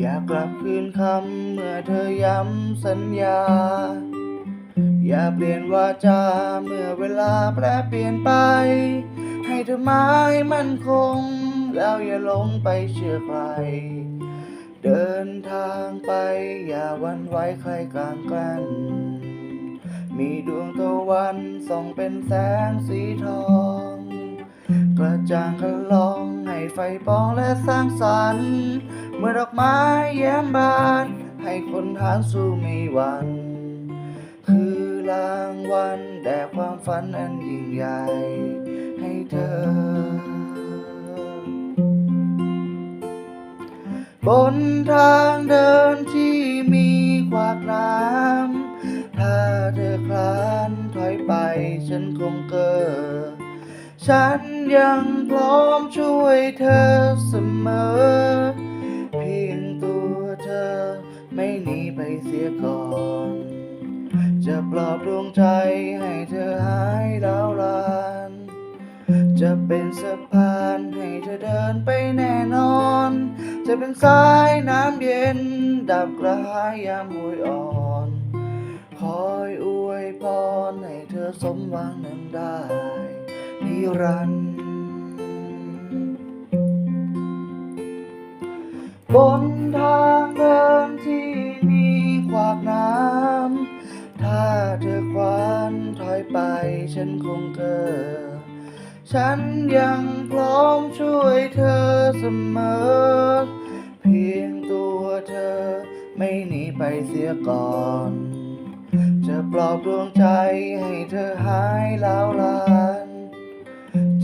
อยากกลับคืนคำเมื่อเธอย้ำสัญญา อย่าเปลี่ยนวาจาเมื่อเวลาแปรเปลี่ยนไป ให้เธอไม้มั่นคง แล้วอย่าหลงไปเชื่อใคร เดินทางไปอย่าวันไหวใครกลางกันมีดวงตะวันส่องเป็นแสงสีทอง กระจ่างคันลอง ไฟปองและสร้างสรรค์ เมื่อดอกไม้แย้มบาน ให้คนหานสู่มีวันคือรางวัลแด่ความฝันอันยิ่งใหญ่ให้เธอ บนทางเดินที่มีขวากน้ำถ้าเธอคลานถอยไปฉันคงเกิด ฉันยังพร้อมช่วยเธอเสมอ เพียงตัวเธอไม่หนีไปเสียก่อน จะปลอบดวงใจให้เธอหายร้าวราน จะเป็นสะพานให้เธอเดินไปแน่นอน จะเป็นสายน้ำเย็น ดับกระหายยามหวยอ่อนคอยอวยพรให้เธอสมหวังนั้นได้ รันดร์บนทางเดินที่มีขวากน้ำ ถ้าเธอควานถอยไปฉันคงเกิดฉันยังพร้อมช่วยเธอเสมอ เพียงตัวเธอไม่หนีไปเสียก่อน จะปลอบดวงใจให้เธอหายแล้ว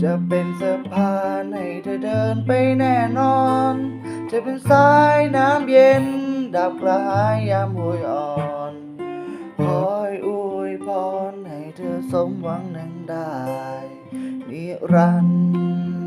จะเป็นสะพานให้เธอเดินไปแน่นอน จะเป็นสายน้ำเย็น ดับกระหายยามหวยอ่อนคอยอวยพรให้เธอสมหวังนั่งได้นิรันดร์